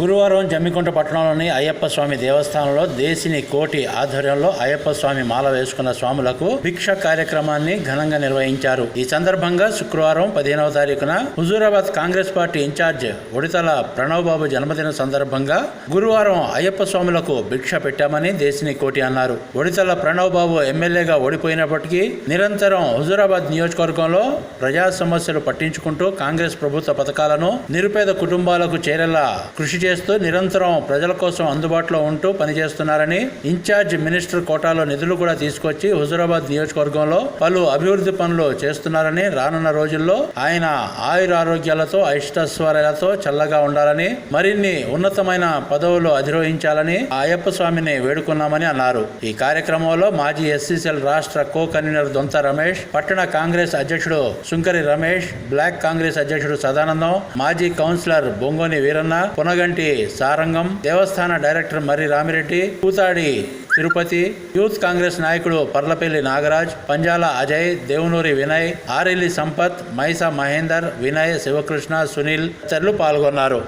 గురువారం జమ్మికుంట పట్టణంలోని అయ్యప్ప స్వామి దేవస్థానంలో దేశిని కోటి ఆధ్వర్యంలో అయ్యప్ప స్వామి మాల వేసుకున్న స్వాములకు భిక్ష కార్యక్రమాన్ని ఘనంగా నిర్వహించారు. ఈ సందర్భంగా శుక్రవారం పదిహేనవ తారీఖున Huzurabad Congress party incharge Uditala Pranav Babu జన్మదిన సందర్భంగా గురువారం అయ్యప్ప స్వాములకు భిక్ష పెట్టామని దేశిని కోటి అన్నారు. ఉడితల ప్రణవ్ బాబు ఎమ్మెల్యేగా ఓడిపోయినప్పటికీ నిరంతరం హుజూరాబాద్ నియోజకవర్గంలో ప్రజా సమస్యలు పట్టించుకుంటూ కాంగ్రెస్ ప్రభుత్వ పథకాలను నిరుపేద కుటుంబాలకు చేరేలా కృషి చేస్తూ నిరంతరం ప్రజల కోసం అందుబాటులో ఉంటూ పనిచేస్తున్నారని ఇన్ఛార్జ్ మినిస్టర్ కోటాలో నిధులు కూడా తీసుకొచ్చి హుజూరాబాద్ నియోజకవర్గంలో పలు అభివృద్ధి పనులు చేస్తున్నారని రానున్న రోజుల్లో ఆయన ఆయుర ఆరోగ్యాలతో చల్లగా ఉండాలని మరిన్ని ఉన్నతమైన పదవులు అధిరోహించాలని అయ్యప్ప స్వామిని వేడుకున్నామని అన్నారు. ఈ కార్యక్రమంలో మాజీ ఎస్సీసీఎల్ రాష్ట్ర కో కన్వీనర్ దొంత రమేష్ పట్టణ కాంగ్రెస్ అధ్యక్షుడు సుంకరి రమేష్ బ్లాక్ కాంగ్రెస్ అధ్యక్షుడు సదానందం మాజీ కౌన్సిలర్ బొంగోని వీరన్న పునగంటి సారంగం దేవస్థాన director Marri Ramireddy Kuthadi Tirupati youth Congress నాయకుడు పర్లపల్లి నాగరాజ్ పంజాల అజయ్ దేవునూరి వినయ్ ఆరెల్లి సంపత్ మైసా మహేందర్ వినయ్ శివకృష్ణ సునీల్ తదితరులు పాల్గొన్నారు.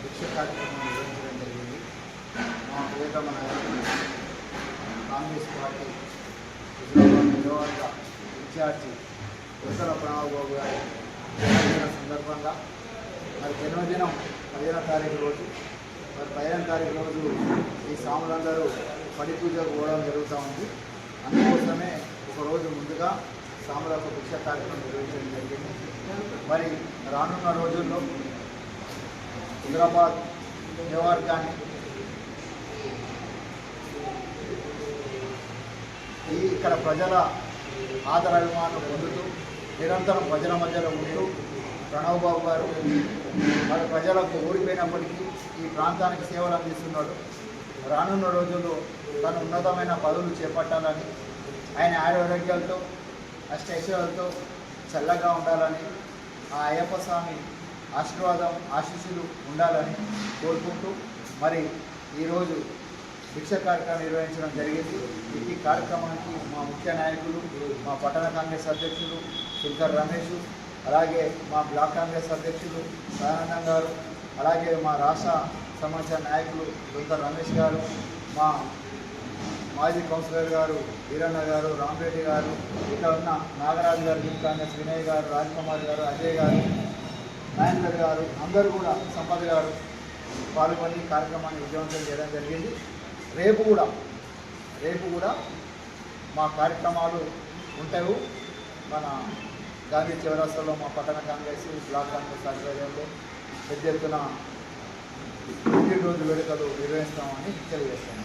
భిక్ష కార్యక్రమం నిర్వహించడం జరిగింది మా ప్రియతమ నాయకులు కాంగ్రెస్ పార్టీ హుజరాబాద్ నియోజకవర్గ ఇన్ఛార్జి ఉత్తర ప్రణవ్ బాబు గారి జన్మదిన సందర్భంగా మరి జన్మదినం పదిహేనో తారీఖు రోజు మరి పదిహేను తారీఖు రోజు ఈ సాములందరూ పడి పూజకు పోవడం జరుగుతూ ఉంది. అందుకోసమే ఒక రోజు ముందుగా సాములకు భిక్ష కార్యక్రమం నిర్వహించడం జరిగింది. మరి రానున్న రోజుల్లో హైదరాబాద్ నియోజకవర్గాన్ని ఈ ఇక్కడ ప్రజల ఆదరాభిమానం పొందుతూ నిరంతరం ప్రజల మధ్యలో ఉంటూ ప్రణవ్ బాబు గారు మరి ప్రజలకు ఓడిపోయినప్పటికీ ఈ ప్రాంతానికి సేవలు అందిస్తున్నాడు. రానున్న రోజుల్లో తను ఉన్నతమైన పదవులు చేపట్టాలని ఆయన ఆరోగ్యాలతో అష్టైశ్వర్యాలతో చల్లగా ఉండాలని ఆ అయ్యప్ప స్వామి ఆశీర్వాదం ఆశీస్సులు ఉండాలని కోరుకుంటూ మరి ఈరోజు భిక్ష కార్యక్రమం నిర్వహించడం జరిగింది. ఈ కార్యక్రమానికి మా ముఖ్య నాయకులు మా పట్టణ కాంగ్రెస్ అధ్యక్షులు శంకర్ రమేష్ అలాగే మా బ్లాక్ కాంగ్రెస్ అధ్యక్షులు సదానందం గారు అలాగే మా రాష్ట్ర సమాచార నాయకులు దొంత రమేష్ గారు మా మాజీ కౌన్సిలర్ గారు వీరన్న గారు రామరెడ్డి గారు ఇక్కడ ఉన్న నాగరాజు గారు యూత్ కాంగ్రెస్ వినయ్ గారు రాజ్ కుమార్ గారు అజయ్ గారు నాయకర్ గారు అందరూ కూడా సంపద గారు పాల్గొని కార్యక్రమాన్ని విజయవంతం చేయడం జరిగింది. రేపు కూడా రేపు కూడా మా కార్యక్రమాలు ఉంటాయి. మన గాంధీ చౌరస్తాలో మా పట్టణ కాంగ్రెస్ బ్లాక్ కాంగ్రెస్ ఆధ్వర్యంలో పెద్ద ఎత్తున రోజు వేడుకలు నిర్వహిస్తామని తెలియజేస్తాను.